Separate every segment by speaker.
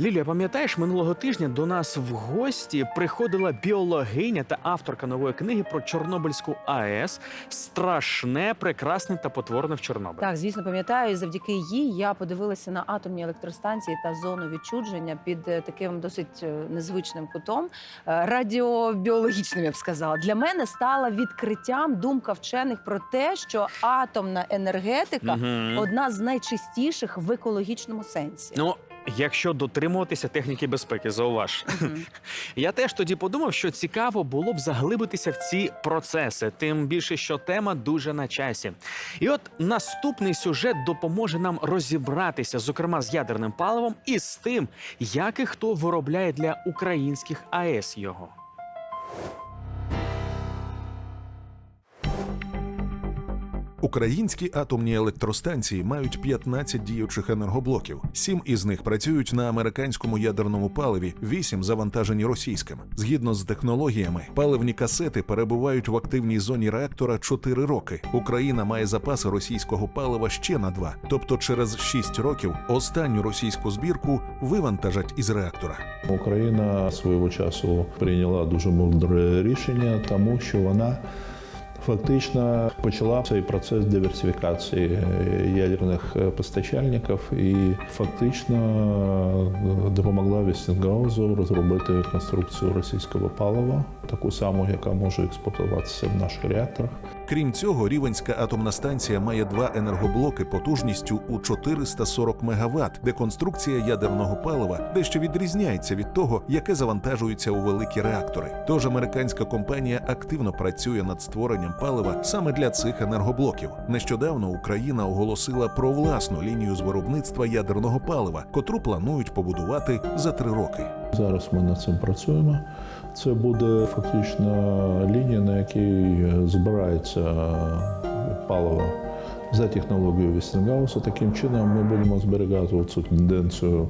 Speaker 1: Лілія, пам'ятаєш, минулого тижня до нас в гості приходила біологиня та авторка нової книги про Чорнобильську АЕС Страшне, прекрасне та потворне в Чорнобилі.
Speaker 2: Так, звісно, пам'ятаю, і завдяки їй я подивилася на атомні електростанції та зону відчудження під е, таким досить е, незвичним кутом, е, радіобіологічним, я б сказала. Для мене стала відкриттям думка вчених про те, що атомна енергетика одна з найчистіших в екологічному сенсі.
Speaker 1: Ну, якщо дотримуватися техніки безпеки, зауваж. Я теж тоді подумав, що цікаво було б заглибитися в ці процеси, тим більше, що тема дуже на часі. І от наступний сюжет допоможе нам розібратися, зокрема з ядерним паливом, і з тим, як і хто виробляє для українських АЕС його.
Speaker 3: Українські атомні електростанції мають 15 діючих енергоблоків. Сім із них працюють на американському ядерному паливі, вісім завантажені російським. Згідно з технологіями, паливні касети перебувають в активній зоні реактора 4 роки. Україна має запаси російського палива ще на два, тобто через 6 років останню російську збірку вивантажать із реактора.
Speaker 4: Україна свого часу прийняла дуже мудре рішення, тому що вона фактично почала цей процес диверсифікації е, ядерних е, постачальників і фактично е, допомогла Вестінгаузу розробити конструкцію російського палива, таку саму, яка може експлуатуватися в наших реакторах.
Speaker 3: Крім цього, Рівенська атомна станція має два енергоблоки потужністю у 440 МВт, де конструкція ядерного палива дещо відрізняється від того, яке завантажується у великі реактори. Тож американська компанія активно працює над створенням палива саме для цих енергоблоків. Нещодавно Україна оголосила про власну лінію з виробництва ядерного палива, котру планують побудувати за три роки.
Speaker 4: Зараз ми над цим працюємо. Це буде фактично лінія, на якій збирається паливо за технологією Вестінгауза. Таким чином ми будемо зберігати цю тенденцію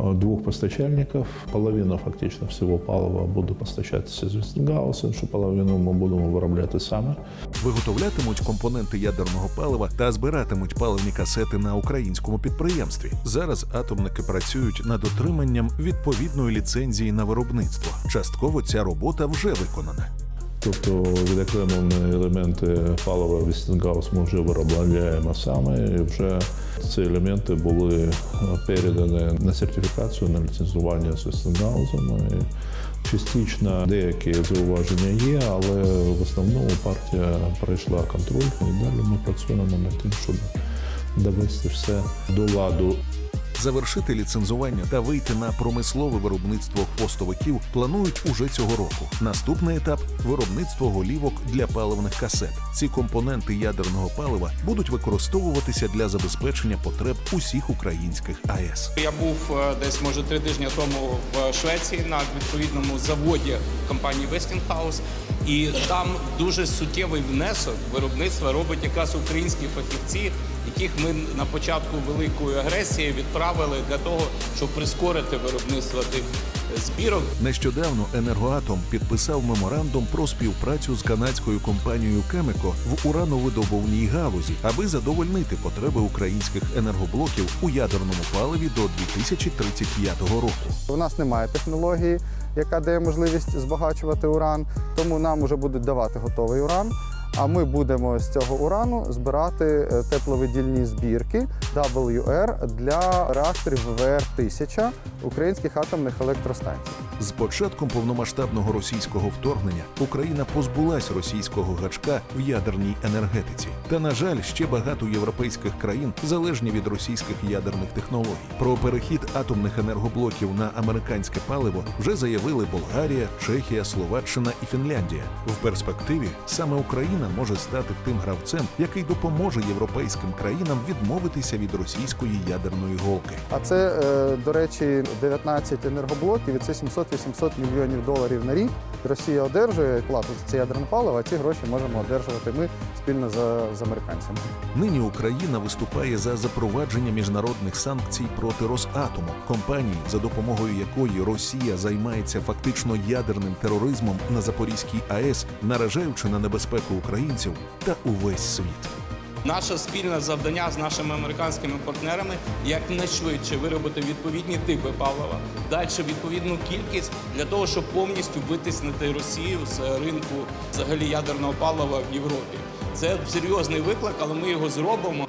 Speaker 4: е, двох постачальників. Половина фактично всього палива буде постачатися з Вестінгауза, іншу половину ми будемо виробляти саме.
Speaker 3: Виготовлятимуть компоненти ядерного палива та збиратимуть паливні касети на українському підприємстві. Зараз атомники працюють над отриманням відповідної ліцензії на виробництво. Частково ця робота вже виконана.
Speaker 4: Тобто відокремлені елементи палива Вестінгаус ми вже виробляємо саме, і вже ці елементи були передані на сертифікацію, на ліцензування з Вестінгаузом. І частично деякі зауваження є, але в основному партія пройшла контроль і далі ми працюємо над тим, щоб довести все до ладу.
Speaker 3: Завершити ліцензування та вийти на промислове виробництво хвостовиків планують уже цього року. Наступний етап виробництво голівок для паливних касет. Ці компоненти ядерного палива будуть використовуватися для забезпечення потреб усіх українських АЕС.
Speaker 5: Я був е, десь може три тижні тому в Швеції на відповідному заводі компанії Westinghouse, і там дуже суттєвий внесок виробництва робить якраз українські фахівці, яких ми на початку великої агресії відправили для того, щоб прискорити виробництво тих збірок.
Speaker 3: Нещодавно енергоатом підписав меморандум про співпрацю з канадською компанією Кемеко в урановидобувній галузі, аби задовольнити потреби українських енергоблоків у ядерному паливі до 2035 року.
Speaker 6: У нас немає технології, яка дає можливість збагачувати уран, тому нам вже будуть давати готовий уран. А ми будемо з цього урану збирати е, тепловидільні збірки WR для реакторів ВВР 1000 українських атомних електростанцій.
Speaker 3: З початком повномасштабного російського вторгнення Україна позбулась російського гачка в ядерній енергетиці. Та на жаль, ще багато європейських країн залежні від російських ядерних технологій. Про перехід атомних енергоблоків на американське паливо вже заявили Болгарія, Чехія, Словаччина і Фінляндія. В перспективі саме Україна може стати тим гравцем, який допоможе європейським країнам відмовитися від російської ядерної голки.
Speaker 6: А це, е, до речі, 19 енергоблоків, і це 700-800 мільйонів доларів на рік. Росія одержує плату за це ядерне паливо, а ці гроші можемо одержувати ми спільно за- з американцями.
Speaker 3: Нині Україна виступає за запровадження міжнародних санкцій проти Росатому, компанії, за допомогою якої Росія займається фактично ядерним тероризмом на Запорізькій АЕС, наражаючи на небезпеку українців та увесь світ.
Speaker 5: Наше спільне завдання з нашими американськими партнерами якнайшвидше виробити відповідні типи палива, далі відповідну кількість для того, щоб повністю витиснити Росію з ринку взагалі ядерного палива в Європі. Це серйозний виклик, але ми його зробимо.